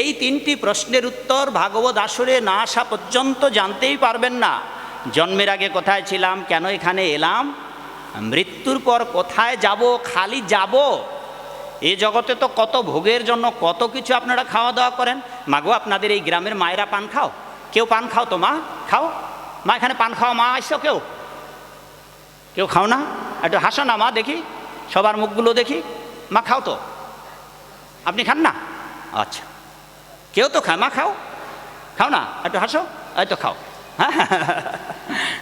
এই তিনটি প্রশ্নের উত্তর ভাগবত আসরে না আসা পর্যন্ত জানতেই পারবেন না। জন্মের আগে কোথায় ছিলাম, কেন এখানে এলাম, মৃত্যুর পর কোথায় যাব, খালি যাব? এ জগতে তো কত ভোগের জন্য কত কিছু আপনারা খাওয়া দাওয়া করেন। মাগো, আপনাদের এই গ্রামের মায়েরা পান খাও। কেউ পান খাও তো মা? খাও। মা, এখানে পান খাওয়া মা আসছো কেউ। কেউ খাও না? একটু হাসো না মা, দেখি। সবার মুখগুলো দেখি। মা, খাও তো। আপনি খান না? আচ্ছা। কেউ তো খায়। মা, খাও। খাও না? একটু হাসো। এই তো খাও। হ্যাঁ?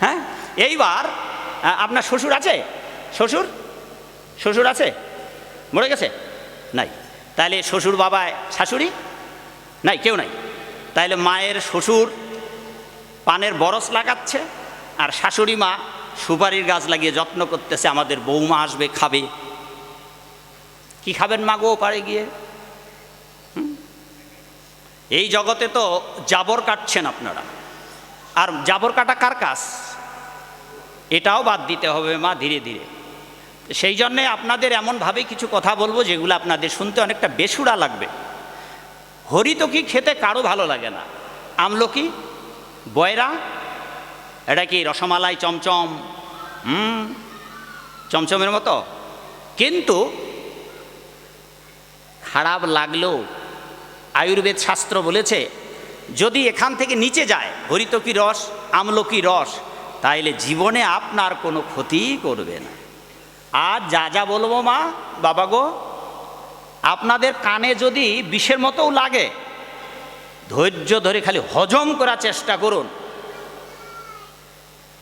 হ্যাঁ? এইবার আপনার শ্বশুর আছে? শ্বশুর? শ্বশুর আছে? মরে গেছে? নাই। তাহলে শ্বশুর বাবা, শাশুড়ি? নাই, কেউ নাই। তাহলে মায়ের শ্বশুর পানের বরস লাগাচ্ছে আর শাশুড়ি মা সুপারির গাছ লাগিয়ে যত্ন করতেছে। আমাদের বৌমা আসবে, খাবে। কি খাবেন মা গো পারে গিয়ে? এই জগতে তো জাবর কাটছেন আপনারা। আর জাবর কাটা কার কাজ? এটাও বাদ দিতে হবে মা ধীরে ধীরে। সেই জন্যে আপনাদের এমনভাবে কিছু কথা বলব যেগুলো আপনাদের শুনতে অনেকটা বেসুরা লাগবে। হরিতকি খেতে কারও ভালো লাগে না? আমলকি বয়রা? এটা কি রসমালাই চমচম? হুম, চমচমের মতো? কিন্তু খারাপ লাগলেও আয়ুর্বেদ শাস্ত্র বলেছে, যদি এখান থেকে নিচে যায় হরিতকি রস আমলকি রস, তাইলে জীবনে আপনার কোনো ক্ষতিই করবে না। আর যা যা বলব মা, বাবা গো, আপনাদের কানে যদি বিষের মতোও লাগে, ধৈর্য ধরে খালি হজম করার চেষ্টা করুন।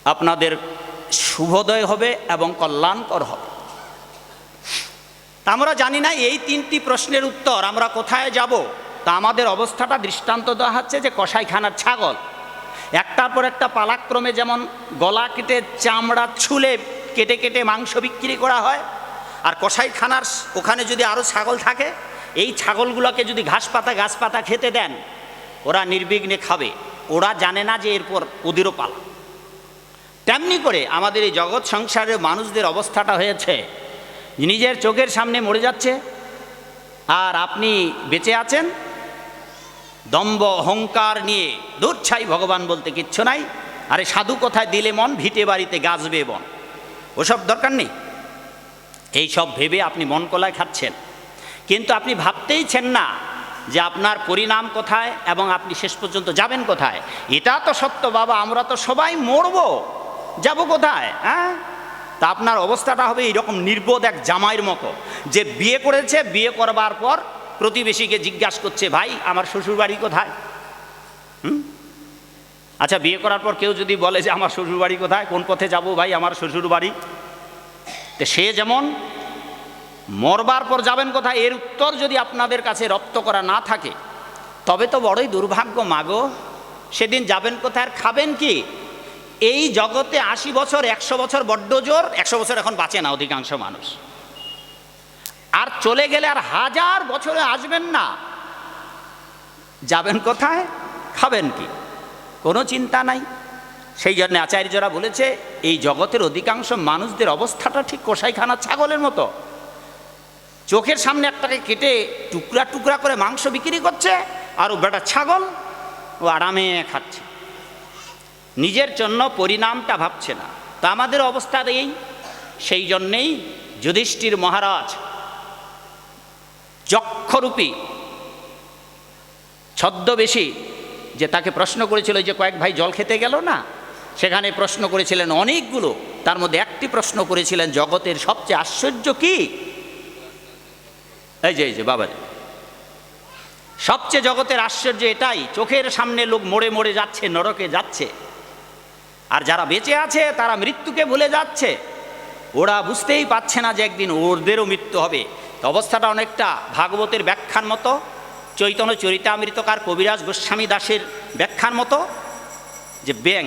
আপনাদের শুভোদয় হবে এবং কল্যাণকর হবে। আমরা জানি না, এই তিনটি প্রশ্নের উত্তর আমরা কোথায় যাব? তা আমাদের অবস্থাটা দৃষ্টান্ত দেওয়া হচ্ছে যে কষাইখানার ছাগল। একটার পর একটা পালাক্রমে যেমন গলা কেটে, চামড়া ছুলে কেটে কেটে মাংস বিক্রি করা হয়, আর কসাইখানার ওখানে যদি আরও ছাগল থাকে, এই ছাগলগুলোকে যদি ঘাস পাতা, গাছ পাতা খেতে দেন, ওরা নির্বিঘ্নে খাবে। ওরা জানে না যে এরপর ওদেরও পালা। তেমনি করে আমাদের এই জগৎ সংসারের মানুষদের অবস্থাটা হয়েছে, নিজের চোখের সামনে মরে যাচ্ছে, আর আপনি বেঁচে আছেন দম্ব অহংকার নিয়ে দূরছাই ভগবান বলতে কিচ্ছু নাই। আরে সাধু কোথায় দিলে মন? ভিটে বাড়িতে গাছবে বন। ওসব দরকার নেই। এই সব ভেবে আপনি মন কলায় খাচ্ছেন। কিন্তু আপনি ভাবতেইছেন না যে আপনার পরিণাম কোথায় এবং আপনি শেষ পর্যন্ত যাবেন কোথায়। এটা তো সত্য বাবা, আমরা তো সবাই মরবো। যাব কোথায় হ্যাঁ? তা আপনার অবস্থাটা হবে এইরকম নির্বোধ এক জামাইয়ের মতো। যে বিয়ে করেছে, বিয়ে করবার পর প্রতিবেশীকে জিজ্ঞাসা করছে, ভাই, আমার শ্বশুরবাড়ি কোথায়? হুম? আচ্ছা বিয়ে করার পর কেউ যদি বলে যে, আমার শ্বশুরবাড়ি কোথায়? কোন পথে যাব ভাই আমার শ্বশুরবাড়ি? তো সে যেমন মরবার পর যাবেন কোথায়, এর উত্তর যদি আপনাদের কাছে রপ্ত করা না থাকে, তবে তো বড়ই দুর্ভাগ্য মাগো সেদিন যাবেন কোথায় আর খাবেন কি? এই জগতে আশি বছর, একশো বছর বড্ড জোর, একশো বছর এখন বাঁচে না অধিকাংশ মানুষ। আর চলে গেলে আর হাজার বছরে আসবেন না। যাবেন কোথায়? খাবেন কি? কোনো চিন্তা নাই। সেই জন্য আচার্যরা বলেছে, এই জগতের অধিকাংশ মানুষদের অবস্থাটা ঠিক কষাইখানা ছাগলের মতো। চোখের সামনে একটাকে কেটে টুকরা টুকরা করে মাংস বিক্রি করছে, আর ও বেটা ছাগল ও আরামে খাচ্ছে। নিজের জন্য পরিণামটা ভাবছে না। তো আমাদের অবস্থা এই। সেই জন্যেই যুধিষ্ঠির মহারাজ যক্ষরূপী। ছদ্মবেশী যে তাকে প্রশ্ন করেছিল যে কয়েক ভাই জল খেতে গেল না? সেখানে প্রশ্ন করেছিলেন অনেকগুলো। তার মধ্যে একটি প্রশ্ন করেছিলেন, জগতের সবচেয়ে আশ্চর্য কি? এই যে এই যে বাবা সবচেয়ে জগতের আশ্চর্য এটাই, চোখের সামনে লোক মরে মরে যাচ্ছে, নরকে যাচ্ছে। আর যারা বেঁচে আছে, তারা মৃত্যুকে ভুলে যাচ্ছে। ওরা বুঝতেই পারছে না যে একদিন ওদেরও মৃত্যু হবে। অবস্থাটা অনেকটা ভাগবতের ব্যাখ্যার মতো, চৈতন্য চরিতামৃতকার কবিরাজ গোস্বামী দাসের ব্যাখ্যার মতো, যে ব্যাং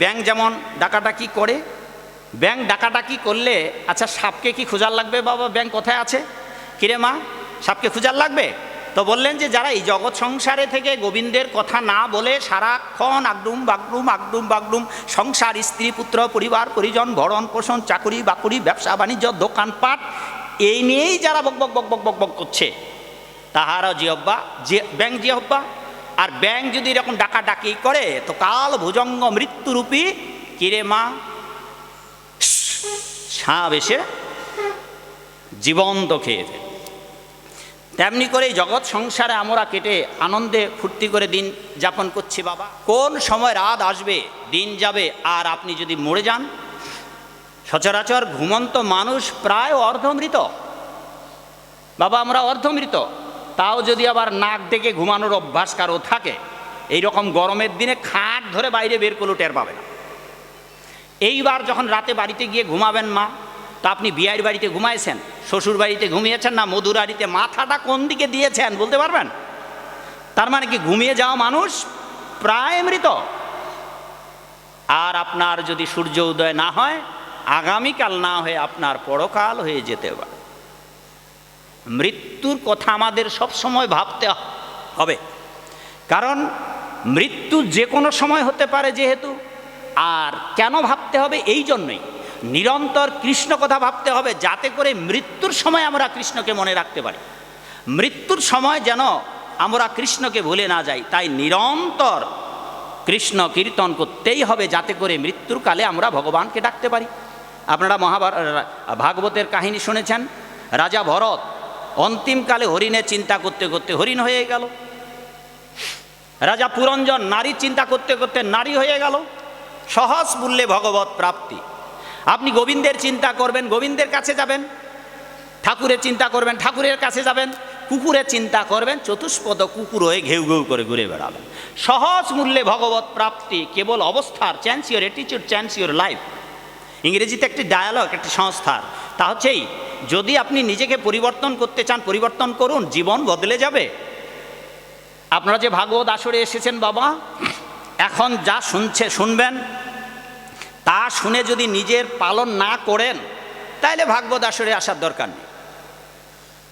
ব্যাং যেমন ডাকাডাকি করে, ব্যাং ডাকাডাকি করলে আচ্ছা সাপকে কি খোঁজার লাগবে বাবা? ব্যাং কোথায় আছে? কিরে মা, সাপকে খোঁজার লাগবে? তো বললেন যে যারা এই জগৎ সংসারে থেকে গোবিন্দের কথা না বলে সারাক্ষণ আগডুম বাগডুম আগডুম বাগডুম সংসার, স্ত্রী, পুত্র, পরিবার, পরিজন ভরণ পোষণ চাকুরি বাকুরি ব্যবসা বাণিজ্য দোকানপাট এই নিয়েই যারা বক বক বক বক বক বক করছে, তাহারও জিহব্বা যে ব্যাং জিহব্বা আর ব্যাংক যদি এরকম ডাকাডাকি করে, তো কাল ভুজঙ্গ মৃত্যুরূপী কিরে মা? সাপ এসে জীবন্ত খেয়ে তেমনি করে জগৎ সংসারে আমরা কেটে আনন্দে ফুর্তি করে দিন যাপন করছি বাবা। কোন সময় রাত আসবে, দিন যাবে, আর আপনি যদি মরে যান সচরাচর ঘুমন্ত মানুষ প্রায় অর্ধমৃত। বাবা, আমরা অর্ধমৃত। তাও যদি আবার নাক ডেকে ঘুমানোর অভ্যাস কারও থাকে এই রকম গরমের দিনে খাট ধরে বাইরে বের করলেও টের পাবে না। এইবার যখন রাতে বাড়িতে গিয়ে ঘুমাবেন মা, তা আপনি বিয়ের বাড়িতে ঘুমাইছেন, শ্বশুর বাড়িতে ঘুমিয়েছেন না, মধুর বাড়িতে মাথাটা কোন দিকে দিয়েছেন, বলতে পারবেন? তার মানে কি ঘুমিয়ে যাওয়া মানুষ প্রায় মৃত। আর আপনার যদি সূর্য উদয় না হয় আগামীকাল না হয়ে আপনার পরকাল হয়ে যেতে পারে। মৃত্যুর কথা আমাদের সব সময় ভাবতে হবে। কারণ মৃত্যু যে কোনো সময় হতে পারে যেহেতু, আর কেন ভাবতে হবে? এই জন্যই। নিরন্তর কৃষ্ণ কথা ভাবতে হবে যাতে করে মৃত্যুর সময় আমরা কৃষ্ণকে মনে রাখতে পারি। মৃত্যুর সময় যেন আমরা কৃষ্ণকে ভুলে না যাই, তাই নিরন্তর কৃষ্ণ কীর্তন করতেই হবে যাতে করে মৃত্যুর কালে আমরা ভগবানকে ডাকতে পারি। আপনারা মহাভারত ভাগবতের কাহিনী শুনেছেন? রাজা ভরত অন্তিমকালে হরিণের চিন্তা করতে করতে হরিণ হয়ে গেল। রাজা পুরঞ্জন নারী চিন্তা করতে করতে নারী হয়ে গেল। সহজ মূল্যে ভগবত প্রাপ্তি। আপনি গোবিন্দের চিন্তা করবেন, গোবিন্দের কাছে যাবেন। ঠাকুরের চিন্তা করবেন, ঠাকুরের কাছে যাবেন। কুকুরের চিন্তা করবেন, চতুষ্পদ কুকুর হয়ে ঘেউ ঘেউ করে ঘুরে বেড়াবেন। সহজ মূল্যে ভগবত প্রাপ্তি, কেবল অবস্থার চ্যান্স ইউর অ্যাটিচিউড চ্যান্স ইউর লাইফ ইংরেজিতে একটি ডায়ালগ একটি সংস্থার তা হচ্ছেই যদি আপনি নিজেকে পরিবর্তন করতে চান, পরিবর্তন করুন, জীবন বদলে যাবে। আপনারা যে ভাগবত আসরে এসেছেন বাবা, এখন যা শুনছে, শুনবেন, তা শুনে যদি নিজের পালন না করেন তাহলে ভাগবত আসরে আসার দরকার নেই।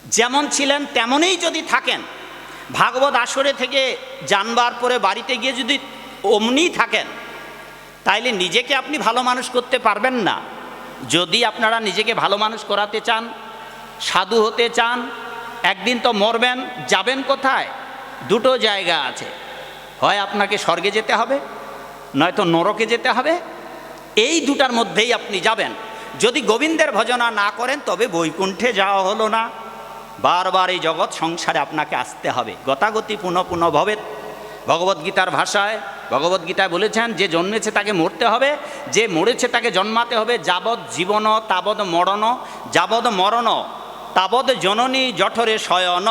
যেমন ছিলেন, তেমনই যদি থাকেন, ভাগবত আসরে থেকে জানবার পরে বাড়িতে গিয়ে যদি অমনি থাকেন তাইলে নিজেকে আপনি ভালো মানুষ করতে পারবেন না। যদি আপনারা নিজেকে ভালো মানুষ করাতে চান, সাধু হতে চান, একদিন তো মরবেন, যাবেন কোথায়? দুটো জায়গা আছে। হয় আপনাকে স্বর্গে যেতে হবে, নয়তো নরকে যেতে হবে। এই দুটার মধ্যেই আপনি যাবেন। যদি গোবিন্দের ভজনা না করেন, তবে বৈকুণ্ঠে যাওয়া হলো না। বারবার এই জগৎ সংসারে আপনাকে আসতে হবে। গতাগতি পুনঃ পুনঃ ভবেত ভগবদ্গীতার ভাষায় ভগবদ্গীতায় বলেছেন যে জন্মেছে তাকে মরতে হবে, যে মরেছে তাকে জন্মাতে হবে, যাবৎ জীবন তাবৎ মরণ, যাবৎ মরণ তাবৎ জননী জঠরে শয়ন।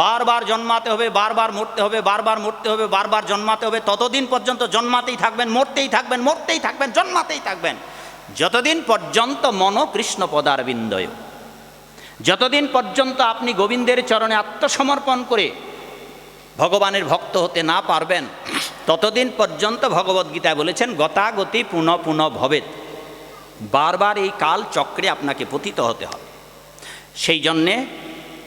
বারবার জন্মাতে হবে, বারবার মরতে হবে, বারবার মরতে হবে, বারবার জন্মাতে হবে, ততদিন পর্যন্ত জন্মাতেই থাকবেন, মরতেই থাকবেন মরতেই থাকবেন, জন্মাতেই থাকবেন। যতদিন পর্যন্ত মন কৃষ্ণ পদার বিন্দয় যতদিন পর্যন্ত আপনি গোবিন্দের চরণে আত্মসমর্পণ করে ভগবানের ভক্ত হতে না পারবেন, ততদিন পর্যন্ত ভগবদ্গীতায় বলেছেন, গতাগতি পুনঃ পুনঃ ভবেত বারবার এই কাল চক্রে আপনাকে পতিত হতে হবে। সেই জন্যে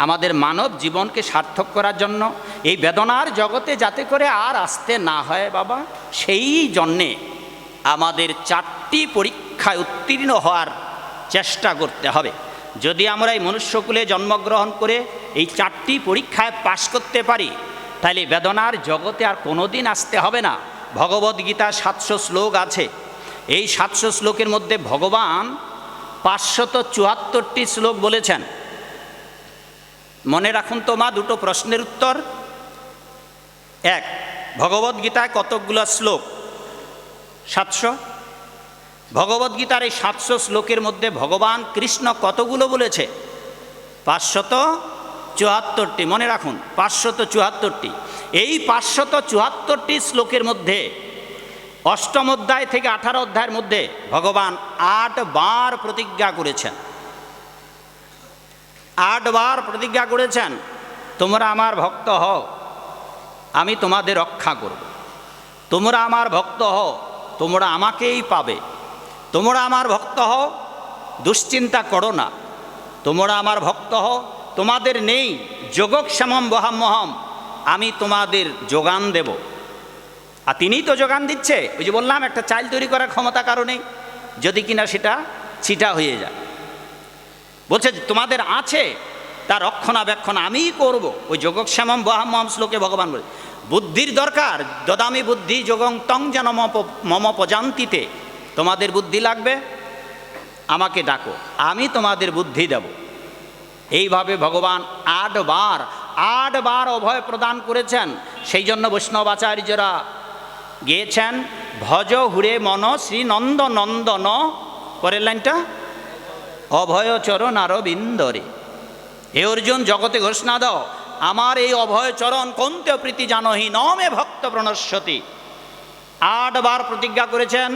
আমাদের মানব জীবনকে সার্থক করার জন্য এই বেদনার জগতে যাতে করে আর আসতে না হয় বাবা, সেই জন্যে আমাদের চারটি পরীক্ষায় উত্তীর্ণ হওয়ার চেষ্টা করতে হবে। যদি আমরা এই মনুষ্যকুলে জন্মগ্রহণ করে এই চারটি পরীক্ষায় পাশ করতে পারি তাহলে বেদনার জগতে আর কোনো দিন আসতে হবে না। ভগবদ্গীতা সাতশো শ্লোক আছে। এই সাতশো শ্লোকের মধ্যে ভগবান পাঁচশত চুয়াত্তরটি শ্লোক বলেছেন। মনে রাখুন তো মা, দুটো প্রশ্নের উত্তর। এক ভগবদ্গীতায় কতকগুলো শ্লোক? সাতশো। ভগবদ্গীতার এই সাতশো শ্লোকের মধ্যে ভগবান কৃষ্ণ কতগুলো বলেছে? পাঁচশত চুয়াত্তরটি, মনে রাখুন, পাঁচশত চুয়াত্তরটি। এই পাঁচশত চুয়াত্তরটি শ্লোকের মধ্যে, অষ্টম অধ্যায় থেকে আঠারো অধ্যায়ের মধ্যে ভগবান আট বার প্রতিজ্ঞা করেছেন। আটবার প্রতিজ্ঞা করেছেন, তোমরা আমার ভক্ত হও, আমি তোমাদের রক্ষা করব। তোমরা আমার ভক্ত হও, তোমরা আমাকেই পাবে। তোমরা আমার ভক্ত হও, দুশ্চিন্তা করো না। তোমরা আমার ভক্ত হও তোমাদের নেই যোগক্ষেমম বহামহম আমি তোমাদের যোগান দেব। আর তিনিই তো যোগান দিচ্ছে, ওই যে বললাম, একটা চাইল তৈরি করার ক্ষমতা কারণেই যদি কিনা সেটা ছিটা হয়ে যায়। বলছে তোমাদের আছে, তার রক্ষণাবেক্ষণ আমিই করব। ওই যোগক্ষেমম বহাম্মম শ্লোকে ভগবান বলে, বুদ্ধির দরকার, দদামি বুদ্ধি যোগং তং যেন মম- পজান্তিতে, তোমাদের বুদ্ধি লাগবে, আমাকে ডাকো, আমি তোমাদের বুদ্ধি দেব। এইভাবে ভগবান আটবার আটবার অভয় প্রদান করেছেন। সেই জন্য বৈষ্ণবাচার্যরা গিয়েছেন, ভজ হুরে মন শ্রী নন্দ নন্দন, পরের লাইনটা, অভয় চরণ আরও বিন্দরে হে অর্জুন, জগতে ঘোষণা দাও, আমার এই অভয় চরণ কন্তে প্রীতি জানহি, নমে ভক্ত প্রণস্বতী আটবার প্রতিজ্ঞা করেছেন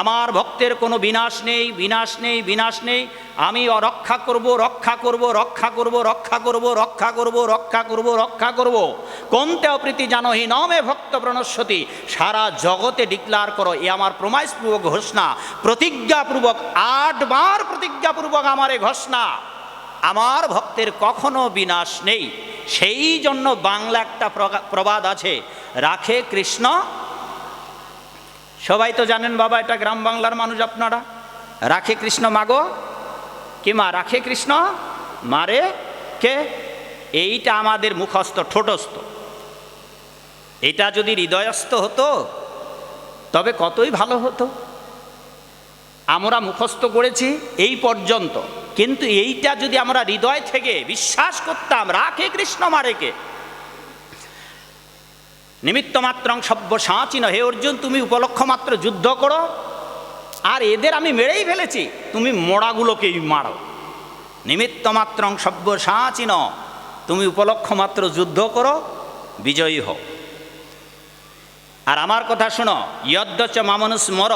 আমার ভক্তের কোনো বিনাশ নেই বিনাশ নেই বিনাশ নেই। আমি রক্ষা করব রক্ষা করব রক্ষা করব রক্ষা করব রক্ষা করব রক্ষা করব রক্ষা করব। কোনতে অপ্রীতি জানহি নমে ভক্ত প্রণস্বতী সারা জগতে ডিক্লার করো, এ আমার প্রমাইশপূর্বক ঘোষণা। প্রতিজ্ঞাপূর্বক, আটবার প্রতিজ্ঞাপূর্বক আমার এ ঘোষণা। আমার ভক্তের কখনো বিনাশ নেই। সেই জন্য বাংলা একটা প্রবাদ আছে, রাখে কৃষ্ণ সবাই তো জানেন বাবা, এটা গ্রাম বাংলার মানুষ আপনারা। রাখে কৃষ্ণ মাগো? কি মা, রাখে কৃষ্ণ? মারে কে? এইটা আমাদের মুখস্থ, ঠোঁটস্থ। এটা যদি হৃদয়স্থ হতো, তবে কতই ভালো হতো। আমরা মুখস্থ করেছি এই পর্যন্ত। কিন্তু এইটা যদি আমরা হৃদয় থেকে বিশ্বাস করতাম, রাখে কৃষ্ণ মারেকে নিমিত্ত মাত্রং সভ্য সাঁচিন হে অর্জুন, তুমি উপলক্ষ মাত্র যুদ্ধ করো। আর এদের আমি মেরেই ফেলেছি। তুমি মোড়াগুলোকেই মারো। নিমিত্ত মাত্রং সভ্য সাঁচিন তুমি উপলক্ষ মাত্র যুদ্ধ করো। বিজয়ী হও। আর আমার কথা শোনো ইয়দ্দচ মামনুষ মর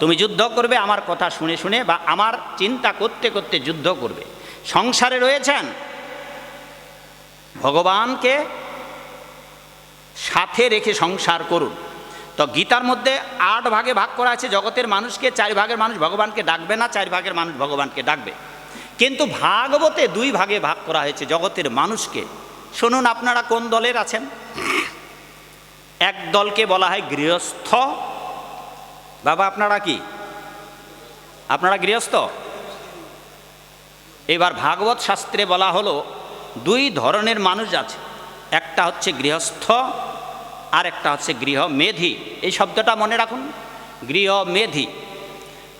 তুমি যুদ্ধ করবে, আমার কথা শুনে শুনে বা আমার চিন্তা করতে করতে যুদ্ধ করবে। সংসারে রয়েছেন ভগবানকে সাথে রেখে সংসার করুন। তো গীতার মধ্যে আট ভাগে ভাগ করা আছে, জগতের মানুষকে চার ভাগের মানুষ ভগবানকে ডাকবে না, চার ভাগের মানুষ ভগবানকে ডাকবে। কিন্তু ভাগবতে দুই ভাগে ভাগ করা হয়েছে, জগতের মানুষকে। শুনুন আপনারা কোন দলের আছেন? এক দলকে বলা হয় গৃহস্থ। বাবা, আপনারা কি? আপনারা গৃহস্থ? এবার ভাগবত শাস্ত্রে বলা হলো, দুই ধরনের মানুষ আছে। একটা হচ্ছে গৃহস্থ আর একটা হচ্ছে গৃহ মেধি এই শব্দটা মনে রাখুন গৃহ মেধি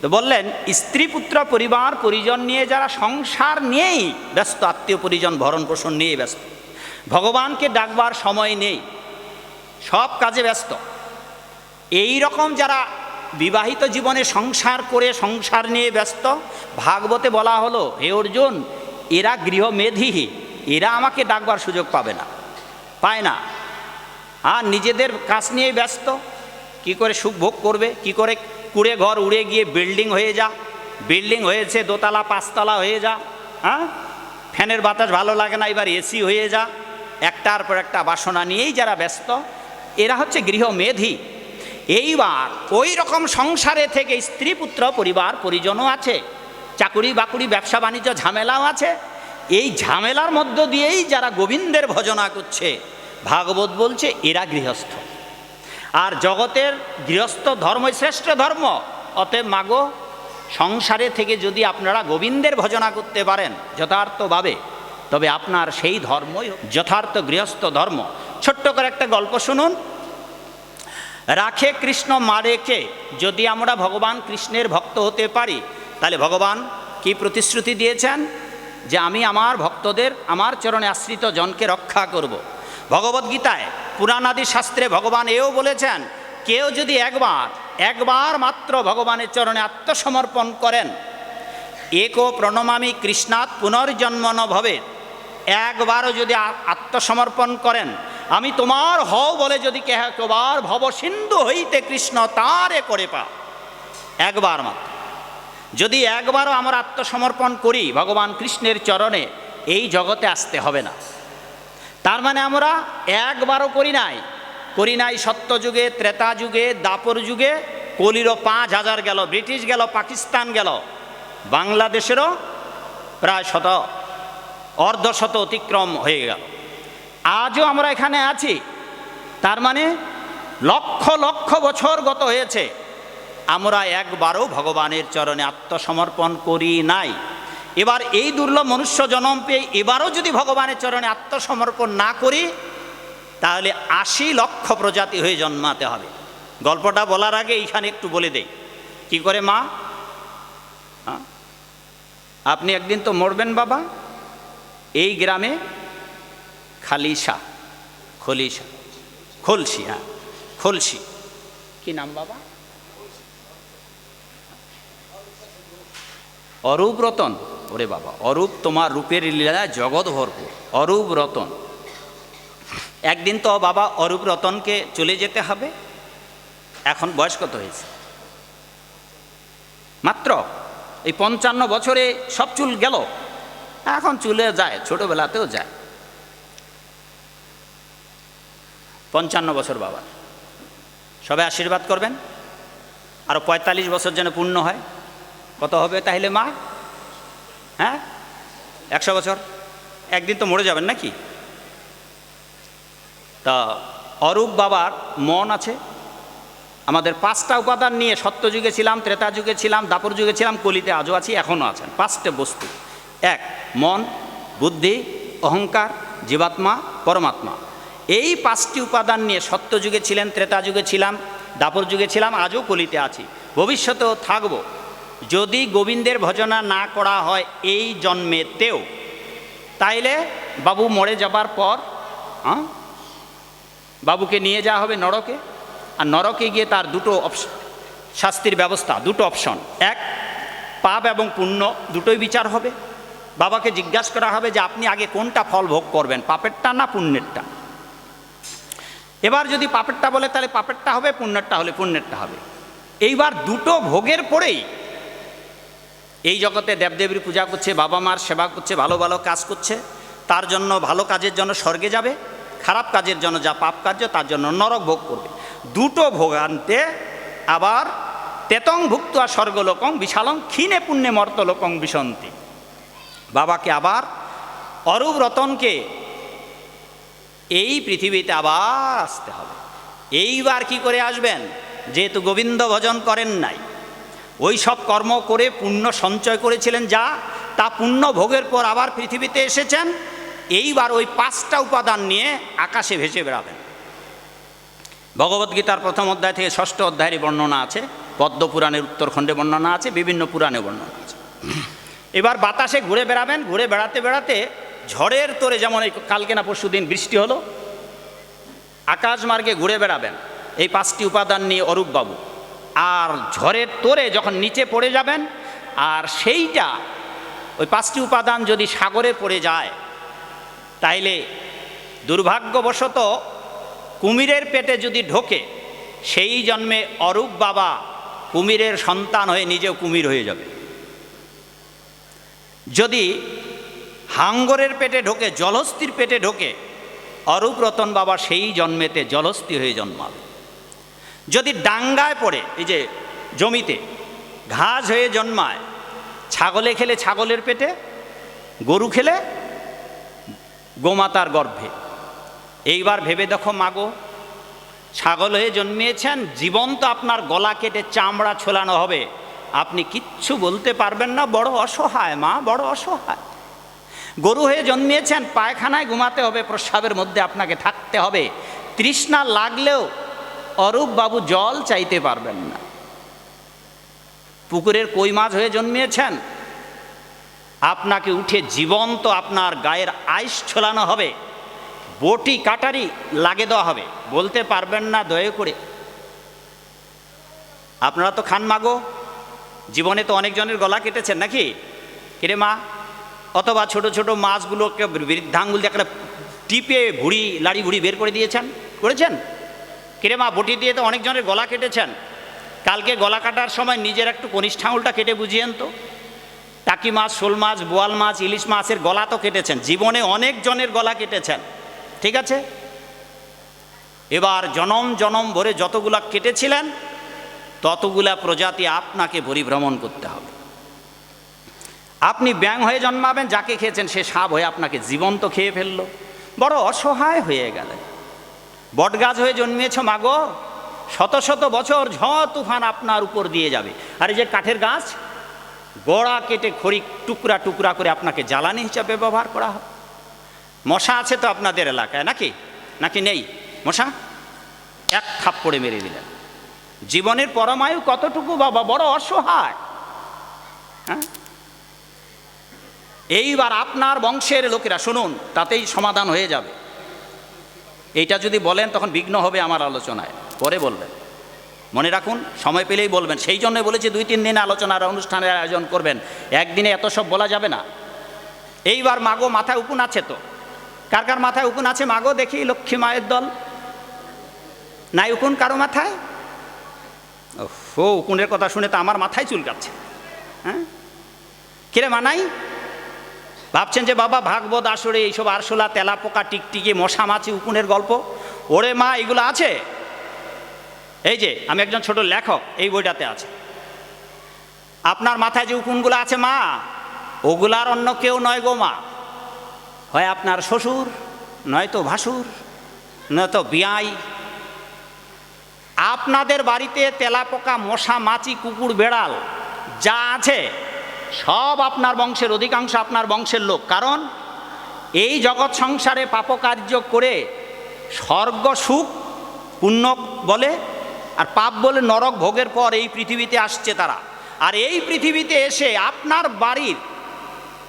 তো বললেন, স্ত্রী পুত্র পরিবার, পরিজন নিয়ে যারা সংসার নিয়েই ব্যস্ত, আত্মীয় পরিজন ভরণ পোষণ নিয়ে ব্যস্ত, ভগবানকে ডাকবার সময় নেই, সব কাজে ব্যস্ত। এই রকম যারা বিবাহিত জীবনে সংসার করে, সংসার নিয়ে ব্যস্ত, ভাগবতে বলা হলো, হে অর্জুন, এরা গৃহমেধি, এরা আমাকে ডাকবার সুযোগ পাবে না। পায় না। আর নিজেদের কাজ নিয়ে ব্যস্ত। কি করে সুখ ভোগ করবে? কি করে কুড়ে ঘর উড়ে গিয়ে বিল্ডিং হয়ে যা? বিল্ডিং হয়েছে, দোতলা, পাঁচতলা হয়ে যা হ্যাঁ? ফ্যানের বাতাস ভালো লাগে না, এবার এসি হয়ে যা। একটার পর একটা বাসনা নিয়েই যারা ব্যস্ত, এরা হচ্ছে গৃহমেধি। এইবার ওই রকম সংসারে থেকে স্ত্রী, পুত্র, পরিবার, পরিজনও আছে। চাকুরি বাকুরি, ব্যবসা বাণিজ্য ঝামেলাও আছে। এই ঝামেলার মধ্য দিয়েই যারা গোবিন্দের ভজনা করছে ভাগবত বলছে, এরা গৃহস্থ। আর জগতের গৃহস্থ ধর্মই শ্রেষ্ঠ ধর্ম, অতএব মাগো, সংসারে থেকে যদি আপনারা গোবিন্দের ভজনা করতে পারেন যথার্থভাবে, তবে আপনার সেই ধর্মই যথার্থ গৃহস্থ ধর্ম। ছোট্ট করে একটা গল্প শুনুন। রাখে কৃষ্ণ মারেকে যদি আমরা ভগবান কৃষ্ণের ভক্ত হতে পারি, তাহলে ভগবান কি প্রতিশ্রুতি দিয়েছেন? যে আমি আমার ভক্তদের, আমার চরণে আশ্রিত জনকে রক্ষা করব। ভগবদ্গীতায় পুরাণাদি শাস্ত্রে ভগবান এও বলেছেন, কেউ যদি একবার একবার মাত্র ভগবানের চরণে আত্মসমর্পণ করেন, একো প্রণমামি কৃষ্ণাৎ পুনর্জন্ম ভবে। একবারও যদি আত্মসমর্পণ করেন, আমি তোমার হও বলে যদি কেহ একবার ভব সিন্ধু হইতে কৃষ্ণ তারে করে পা। একবার মাত্র। যদি একবারও আমরা আত্মসমর্পণ করি, ভগবান কৃষ্ণের চরণে এই জগতে আসতে হবে না। তার মানে আমরা একবারও করি নাই। করি নাই সত্যযুগে ত্রেতা যুগে, দাপর যুগে, কলিরও পাঁচ হাজার গেল, ব্রিটিশ গেল, পাকিস্তান গেল। বাংলাদেশেরও প্রায় শত, অর্ধশত অতিক্রম হয়ে গেল। আজও আমরা এখানে আছি। তার মানে লক্ষ লক্ষ বছর গত হয়েছে। আমরা একবারও ভগবানের চরণে আত্মসমর্পণ করি নাই। এবার এই দুর্লভ মনুষ্য জন্ম পেয়ে এবারও যদি ভগবানের চরণে আত্মসমর্পণ না করি, তাহলে আশি লক্ষ প্রজাতি হয়ে জন্মাতে হবে। গল্পটা বলার আগে এইখানে একটু বলে দেই। কি করে মা? হ্যাঁ? আপনি একদিন তো মরবেন বাবা। এই গ্রামে খালিশা, খলিশা খলসি হ্যাঁ খলসি কি নাম বাবা? অরূপ রতন। ওরে বাবা, অরূপ তোমার রূপের লীলা জগৎ ভরপুর, অরূপ রতন। একদিন তো বাবা অরূপ রতনকে চলে যেতে হবে, এখন বয়স কত হয়েছে? মাত্র এই পঞ্চান্ন বছরে সব চুল গেল, এখন চুলে যায়, ছোটবেলাতেও যায়। পঞ্চান্ন বছর বাবা, সবাই আশীর্বাদ করবেন। আরও পঁয়তাল্লিশ বছর যেন পূর্ণ হয়, কত হবে তাহলে মা? হ্যাঁ? একশো বছর? একদিন তো মরে যাবেন নাকি? তা অরূপ বাবার মন আছে? আমাদের পাঁচটা উপাদান নিয়ে সত্যযুগে ছিলাম, ত্রেতা যুগে ছিলাম, দাপর যুগে ছিলাম, কলিতে আজও আছি, এখনও আছেন। পাঁচটা বস্তু। এক, মন, বুদ্ধি, অহংকার, জীবাত্মা, পরমাত্মা। এই পাঁচটি উপাদান নিয়ে সত্যযুগে ছিলেন, ত্রেতা যুগে ছিলাম, দাপর যুগে ছিলাম, আজও কলিতে আছি। ভবিষ্যতেও থাকব। যদি গোবিন্দের ভজনা না করা হয় এই জন্মেতেও তাইলে বাবু মরে যাবার পর হ্যাঁ বাবুকে নিয়ে যাওয়া হবে নরকে, আর নরকে গিয়ে তার দুটো শাস্তির ব্যবস্থা, দুটো অপশন। এক, পাপ এবং পুণ্য দুটোই বিচার হবে। বাবাকে জিজ্ঞাসা করা হবে যে আপনি আগে কোনটা ফল ভোগ করবেন, পাপেরটা না পুণ্যেরটা? এবার যদি পাপেরটা বলে তাহলে পাপেরটা হবে, পুণ্যেরটা হলে পুণ্যেরটা হবে। এইবার দুটো ভোগের পরেই এই জগতে দেবদেবীর পূজা করছে, বাবা মার সেবা করছে, ভালো ভালো কাজ করছে, তার জন্য ভালো কাজের জন্য স্বর্গে যাবে, খারাপ কাজের জন্য যা পাপ কার্য, তার জন্য নরক ভোগ করবে। দুটো ভোগান্তে আবার তেতং ভুক্ত আর স্বর্গলোকং বিশালং ক্ষীণে পুণ্যে মর্তলোকং বিশন্তি। বাবাকে আবার অরূপ রতনকে এই পৃথিবীতে আবার আসতে হবে। এইবার কি করে আসবেন? যেহেতু গোবিন্দ ভজন করেন নাই ওই সব কর্ম করে পুণ্য সঞ্চয় করেছিলেন যা, তা পুণ্য ভোগের পর আবার পৃথিবীতে এসেছেন। এইবার ওই পাঁচটা উপাদান নিয়ে আকাশে ভেসে বেড়াবেন। ভগবদ্গীতার প্রথম অধ্যায় থেকে ষষ্ঠ অধ্যায়ের বর্ণনা আছে। পদ্মপুরাণের উত্তরখণ্ডে বর্ণনা আছে, বিভিন্ন পুরাণে বর্ণনা আছে। এবার বাতাসে ঘুরে বেড়াবেন, ঘুরে বেড়াতে বেড়াতে ঝড়ের তোরে যেমন এই কালকে না পরশু দিন বৃষ্টি হলো আকাশ মার্গে ঘুরে বেড়াবেন। এই পাঁচটি উপাদান নিয়ে অরূপবাবু আর ঝড়ের তোরে যখন নিচে পড়ে যাবেন, আর সেইটা, ওই পাঁচটি উপাদান যদি সাগরে পড়ে যায়, তাইলে দুর্ভাগ্যবশত কুমিরের পেটে যদি ঢোকে, সেই জন্মে অরূপ বাবা কুমিরের সন্তান হয়ে নিজেও কুমির হয়ে যাবে। যদি হাঙ্গরের পেটে ঢোকে, জলস্থির পেটে ঢোকে, অরূপ রতন বাবা সেই জন্মেতে জলস্থি হয়ে জন্মাবে। যদি ডাঙ্গায় পড়ে, এই যে জমিতে, ঘাস হয়ে জন্মায়, ছাগলে খেলে ছাগলের পেটে, গরু খেলে গোমাতার গর্ভে, এইবার ভেবে দেখো মাগো, ছাগল হয়ে জন্মিয়েছেন, জীবন্ত আপনার গলা কেটে চামড়া ছোলানো হবে। আপনি কিচ্ছু বলতে পারবেন না, বড় অসহায় মা, বড় অসহায়। গরু হয়ে জন্মিয়েছেন, পায়খানায় ঘুমাতে হবে প্রস্রাবের মধ্যে আপনাকে থাকতে হবে। তৃষ্ণা লাগলেও অরূপ বাবু জল চাইতে পারবেন না। পুকুরের কই মাছ হয়ে জন্মিয়েছেন? আপনাকে উঠে জীবন্ত আপনার গায়ের আইস ছোলানো হবে। বটি কাটারি লাগে দেওয়া হবে। বলতে পারবেন না, দয়া করে। আপনারা তো খান মাগো জীবনে তো অনেকজনের গলা কেটেছেন নাকি? কিরে মা, অথবা ছোট ছোট মাছগুলোকে বৃদ্ধাঙ্গুল দিয়ে একটা টিপে ভুড়ি, লাড়ি ভুড়ি বের করে দিয়েছেন? করেছেন? কিরে মা, বটি দিয়ে তো অনেকজনের গলা কেটেছেন। কালকে গলা কাটার সময় নিজের একটু কনিষ্ঠ আঙুলটা কেটে বুঝিয়েন তো। টাকি মাছ, শোল মাছ, বোয়াল মাছ, ইলিশ মাছের গলা তো কেটেছেন। জীবনে অনেক জনের গলা কেটেছেন। ঠিক আছে? এবার জনম জনম ভরে যতগুলা কেটেছিলেন, ততগুলা প্রজাতি আপনাকে পরিভ্রমণ করতে হবে। আপনি ব্যাং হয়ে জন্মাবেন, যাকে খেয়েছেন সে সাপ হয়ে আপনাকে জীবন্ত খেয়ে ফেলল। বড় অসহায় হয়ে গেলেন। বটগাছ হয়ে জন্মিয়েছ মাগো, শত শত বছর ঝড় তুফান আপনার উপর দিয়ে যাবে। আর এই যে কাঠের গাছ, গোড়া কেটে খড়ি টুকরা টুকরা করে আপনাকে জ্বালানি হিসাবে ব্যবহার করা হবে মশা আছে তো আপনাদের এলাকায়, নাকি? নাকি নেই? মশা? এক থাপ্পড়ে মেরে দিলেন। জীবনের পরমায়ু কতটুকু বাবা, বড় অসহায়। হ্যাঁ? এইবার আপনার বংশের লোকেরা, শুনুন, তাতেই সমাধান হয়ে যাবে। এইটা যদি বলেন, তখন বিঘ্ন হবে আমার আলোচনায়। পরে বলবেন। মনে রাখুন, সময় পেলেই বলবেন। সেই জন্য বলেছি, দুই তিন দিন আলোচনার অনুষ্ঠানের আয়োজন করবেন। একদিনে এত সব বলা যাবে না। এইবার মাগো, মাথায় উকুন আছে তো। কার কার মাথায় উকুন আছে মাগো? দেখি, লক্ষ্মী মায়ের দল। নাই উকুন কারও মাথায়? ও উকুনের কথা শুনে তো আমার মাথায় চুলকাচ্ছে। হ্যাঁ? কিরে মানাই ভাবছেন যে বাবা ভাগবত আসরে এইসব আরশোলা তেলা পোকা টিকটিকি মশা মাছি উকুনের গল্প? ওরে মা, এগুলো আছে? এই যে, আমি একজন ছোট লেখক, এই বইটাতে আছে। আপনার মাথায় যে উকুনগুলো আছে মা ওগুলার অন্য কেউ নয় গো মা। হয় আপনার শ্বশুর নয়তো ভাসুর নয়তো বিয়াই। আপনাদের বাড়িতে তেলাপোকা মশা মাছি কুকুর, বেড়াল যা আছে সব আপনার বংশের, অধিকাংশ আপনার বংশের লোক। কারণ এই জগৎ সংসারে পাপকার্য করে স্বর্গ সুখ পুণ্য বলে আর পাপ বলে নরক ভোগের পর এই পৃথিবীতে আসছে তারা। আর এই পৃথিবীতে এসে আপনার বাড়ির,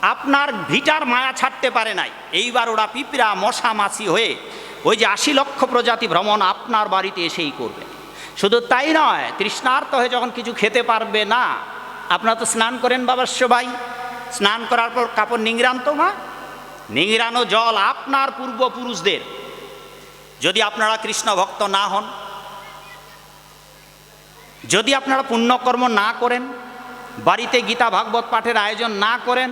আপনার ভিটার মায়া ছাড়তে পারে নাই। এইবার ওরা পিঁপড়া, মশা, মাছি হয়ে ওই যে আশি লক্ষ প্রজাতি ভ্রমণ আপনার বাড়িতে এসেই করবে। শুধু তাই নয়, তৃষ্ণার্ত হয়ে যখন কিছু খেতে পারবে না আপনারা তো স্নান করেন বাবার সবাই স্নান করার পর কাপড় নিংড়ান তো, মা। নিংড়ানো জল আপনার পূর্বপুরুষদের। যদি আপনারা কৃষ্ণ ভক্ত না হন, যদি আপনারা পুণ্যকর্ম না করেন, বাড়িতে গীতা ভাগবত পাঠের আয়োজন না করেন,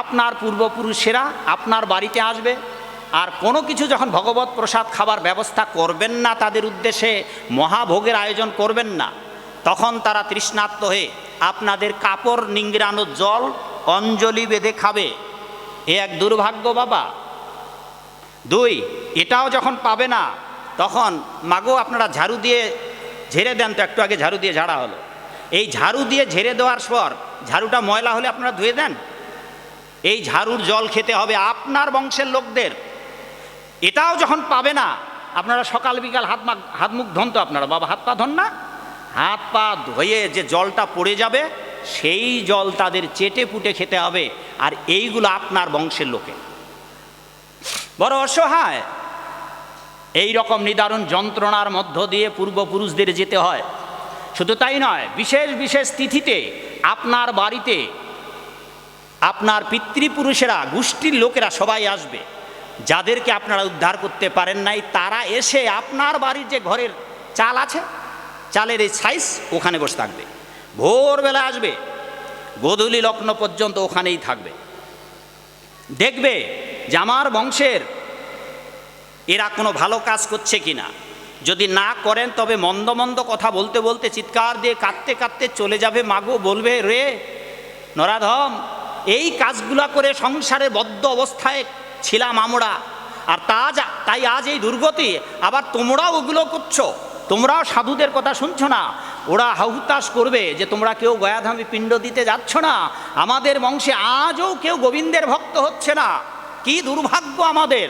আপনার পূর্বপুরুষেরা আপনার বাড়িতে আসবে আর কোনো কিছু যখন ভগবত প্রসাদ খাবার ব্যবস্থা করবেন না তাদের উদ্দেশ্যে মহাভোগের আয়োজন করবেন না, তখন তারা তৃষ্ণার্ত হয়ে আপনাদের কাপড় নিংড়ানো জল অঞ্জলি বেঁধে খাবে। এ এক দুর্ভাগ্য বাবা। দুই, এটাও যখন পাবে না, তখন মাগো আপনারা ঝাড়ু দিয়ে ঝেড়ে দেন তো, একটু আগে ঝাড়ু দিয়ে ঝাড়া হলো। এই ঝাড়ু দিয়ে ঝেড়ে দেওয়ার পর ঝাড়ুটা ময়লা হলে আপনারা ধুয়ে দেন। এই ঝাড়ুর জল খেতে হবে আপনার বংশের লোকদের। এটাও যখন পাবে না, আপনারা সকাল বিকাল হাত হাত মুখ ধন তো আপনারা। বাবা, হাত পা ধন না। হাত পা ধুয়ে যে জলটা পড়ে যাবে, সেই জল তাদের চেটে পুটে খেতে হবে, আর এইগুলো আপনার বংশের লোকে বড় অসহায়। এই রকম নিদারুণ যন্ত্রণার মধ্য দিয়ে পূর্বপুরুষদের যেতে হয়। শুধু তাই নয়, বিশেষ বিশেষ তিথিতে আপনার বাড়িতে আপনার পিতৃপুরুষেরা, গোষ্ঠীর লোকেরা সবাই আসবে। যাদেরকে আপনারা উদ্ধার করতে পারেন নাই, তারা এসে আপনার বাড়ির যে ঘরের চাল আছে চালের এই সাইজ ওখানে বসে থাকবে। ভোরবেলা আসবে, গোধূলি লগ্ন পর্যন্ত ওখানেই থাকবে। দেখবে যে আমার বংশের এরা কোনো ভালো কাজ করছে কিনা। যদি না করেন তবে মন্দ মন্দ কথা বলতে বলতে চিৎকার দিয়ে কাঁদতে কাঁদতে চলে যাবে। মাগো বলবে, রে নরাধম, এই কাজগুলা করে সংসারে বদ্ধ অবস্থায় ছিলাম আমরা। আর তা তাই আজ এই দুর্গতি, আবার তোমরাও ওগুলো করছ। তোমরাও সাধুদের কথা শুনছো না। ওরা হাহুতাস করবে যে তোমরা কেউ গয়াধামী পিণ্ড দিতে যাচ্ছ না। আমাদের বংশে আজও কেউ গোবিন্দের ভক্ত হচ্ছে না। কি দুর্ভাগ্য আমাদের।